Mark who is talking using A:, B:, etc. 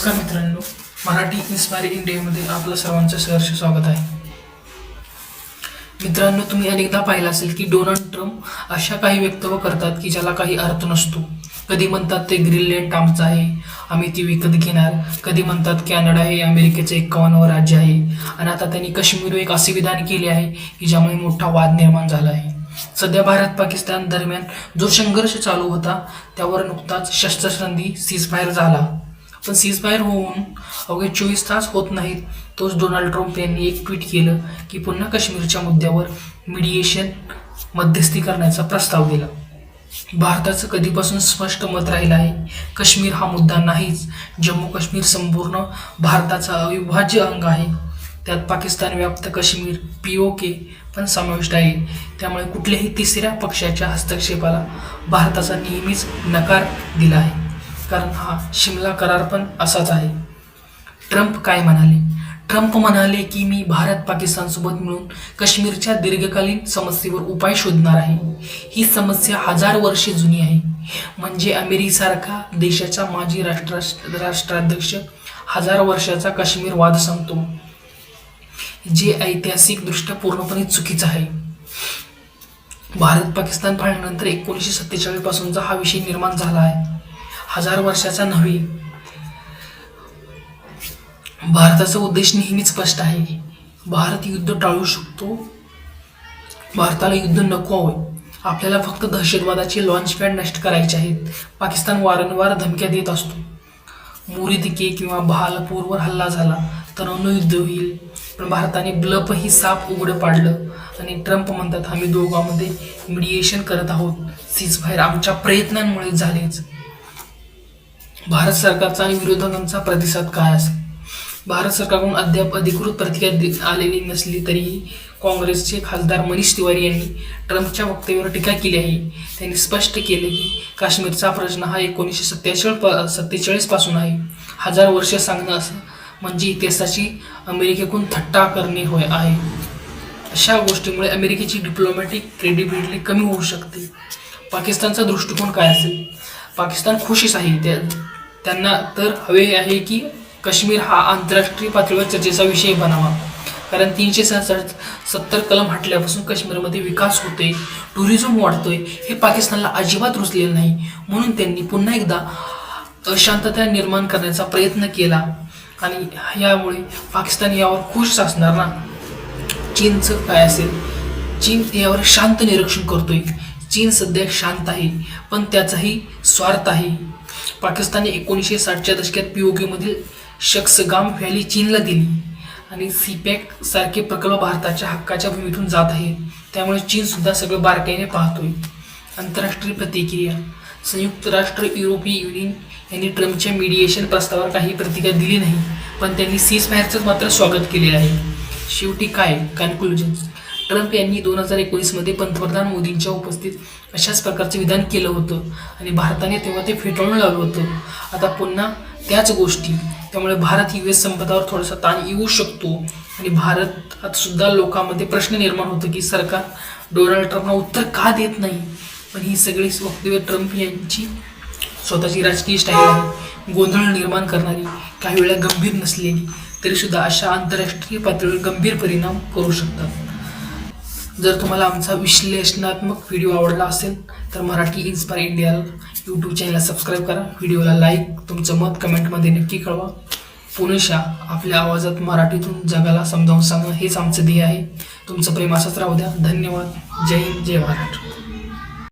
A: नमस्कार मित्रांनो मराठी इन्स्पायर इंडियामध्ये आपलं सर्वांचं सहर्ष स्वागत आहे. मित्रांनो तुम्ही अनेकदा पाहिलं असेल की डोनाल्ड ट्रम्प अशा काही वक्तव्य करतात की ज्याला काही अर्थ नसतो. कधी म्हणतात ते ग्रीनलँड आमचं आहे आम्ही ती विकत घेणार. कधी म्हणतात कॅनडा हे अमेरिकेचं एक्कावन्नवं राज्य आहे. आणि आता त्यांनी काश्मीरवर एक असे विधान केले आहे की ज्यामुळे मोठा वाद निर्माण झाला आहे. सध्या भारत पाकिस्तान दरम्यान जो संघर्ष चालू होता त्यावर नुकताच शस्त्रसंधी सीजफायर झाला. पण सीजफायर होऊन अवघे चोवीस तास होत नाहीत. तोच डोनाल्ड ट्रम्प यांनी एक ट्विट केलं की पुन्हा काश्मीरच्या मुद्द्यावर मिडिएशन मध्यस्थी करण्याचा प्रस्ताव दिला. भारताचं कधीपासून स्पष्ट मत राहिलं आहे काश्मीर हा मुद्दा नाहीच. जम्मू काश्मीर संपूर्ण भारताचा अविभाज्य अंग आहे. त्यात पाकिस्तान व्याप्त काश्मीर पी ओ के पण समाविष्ट आहे. त्यामुळे कुठल्याही तिसऱ्या पक्षाच्या हस्तक्षेपाला भारताचा नेहमीच नकार दिला आहे. कारण हा शिमला करार पण असाच आहे. ट्रम्प काय म्हणाले? ट्रम्प म्हणाले की मी भारत पाकिस्तानसोबत मिळून काश्मीरच्या दीर्घकालीन समस्येवर उपाय शोधणार आहे. ही समस्या हजार वर्षे जुनी आहे. म्हणजे अमेरिकेसारखा देशाचा माजी राष्ट्रा राष्ट्राध्यक्ष हजार वर्षाचा काश्मीर वाद सांगतो जे ऐतिहासिकदृष्ट्या पूर्णपणे चुकीचं आहे. भारत पाकिस्तान फाळल्यानंतर एकोणीसशे सत्तेचाळीस पासूनचा हा विषय निर्माण झाला आहे. हजार वर्षाचा नव्हे. भारताचा उद्देश नेहमीच स्पष्ट आहे. भारत युद्ध टाळू शकतो. भारताला युद्ध नको हवं आपल्याला फक्त दहशतवादाचे लॉन्च पॅड नष्ट करायचे आहेत. पाकिस्तान वारंवार धमक्या देत असतो. मोरीदिके किंवा बहालपूरवर हल्ला झाला तर युद्ध होईल. पण भारताने ब्लपही साफ उघडं पाडलं आणि ट्रम्प म्हणतात आम्ही दोघांमध्ये मिडिएशन करत आहोत. सीज बाहेर आमच्या प्रयत्नांमुळे झालेच. भारत सरकारचा आणि विरोधकांचा प्रतिसाद काय असेल? भारत सरकारकडून अद्याप अधिकृत प्रतिक्रिया आलेली नसली तरीही काँग्रेसचे खासदार मनीष तिवारी यांनी ट्रम्पच्या वक्तव्यावर टीका केली आहे. त्यांनी स्पष्ट केले की काश्मीरचा प्रश्न हा एकोणीसशे सत्तेचाळीस प सत्तेचाळीसपासून आहे. हजार वर्ष सांगणं असं म्हणजे इतिहासाची अमेरिकेकडून थट्टा करणे होय आहे. अशा गोष्टीमुळे अमेरिकेची डिप्लोमॅटिक क्रेडिबिलिटी कमी होऊ शकते. पाकिस्तानचा दृष्टिकोन काय असेल? पाकिस्तान खुशीच आहे त्या त्यांना तर हवे आहे की काश्मीर हा आंतरराष्ट्रीय पातळीवर चर्चेचा विषय बनावा. कारण तीनशे सहासष्ट सत्तर कलम हटल्यापासून काश्मीरमध्ये विकास होतोय टुरिझम वाढतोय हे पाकिस्तानला अजिबात रुचलेलं नाही. म्हणून त्यांनी पुन्हा एकदा अशांतता निर्माण करण्याचा प्रयत्न केला. आणि यामुळे पाकिस्तान यावर खुश असणार ना? चीनचं काय असेल? चीन यावर शांत निरीक्षण करतोय. चीन सध्या शांत आहे पण त्याचाही स्वार्थ आहे. पाकिस्तानने एकोणीसशे साठच्या दशकात पी ओ केमधील शख्सगाम व्हॅली चीनला दिली आणि सीपॅक सारखे प्रकल्प भारताच्या हक्काच्या भूमीतून जात आहे. त्यामुळे चीनसुद्धा सगळं बारकाईने पाहतोय. आंतरराष्ट्रीय प्रतिक्रिया. संयुक्त राष्ट्र युरोपीय युनियन यांनी ट्रम्पच्या मीडिएशन प्रस्तावावर काही प्रतिक्रिया दिली नाही पण त्यांनी सीज मॅचचं मात्र स्वागत केलेलं आहे. शेवटी काय? कन्क्लुजन ट्रम्प यांनी दोन हजार एकोणीसमध्ये पंतप्रधान मोदींच्या उपस्थित अशाच प्रकारचं विधान केलं होतं. आणि भारताने तेव्हा ते फेटाळून लावलं होतं. आता पुन्हा त्याच गोष्टी. त्यामुळे भारत यू एस संपदावर थोडासा ताण येऊ शकतो. आणि भारतात सुद्धा लोकांमध्ये प्रश्न निर्माण होतो की सरकार डोनाल्ड ट्रम्पना उत्तर का देत नाही? पण ही सगळी वक्तव्य ट्रम्प यांची स्वतःची राजकीय स्टाईल आहे. गोंधळ निर्माण करणारी काही वेळा गंभीर नसलेली तरीसुद्धा अशा आंतरराष्ट्रीय पातळीवर गंभीर परिणाम करू शकतात. जर तुम्हाला आमचा विश्लेषणात्मक व्हिडिओ आवडला असेल तर मराठी इन्स्पायर इंडिया यूट्यूब चॅनलला सबस्क्राईब करा. व्हिडिओला लाईक तुमचं मत कमेंटमध्ये नक्की कळवा. पुनशा आपल्या आवाजात मराठीतून जगाला समजावून सांगणं हेच आमचं ध्येय आहे. तुमचं प्रेम असंच राहू द्या. धन्यवाद. जय हिंद जय महाराष्ट्र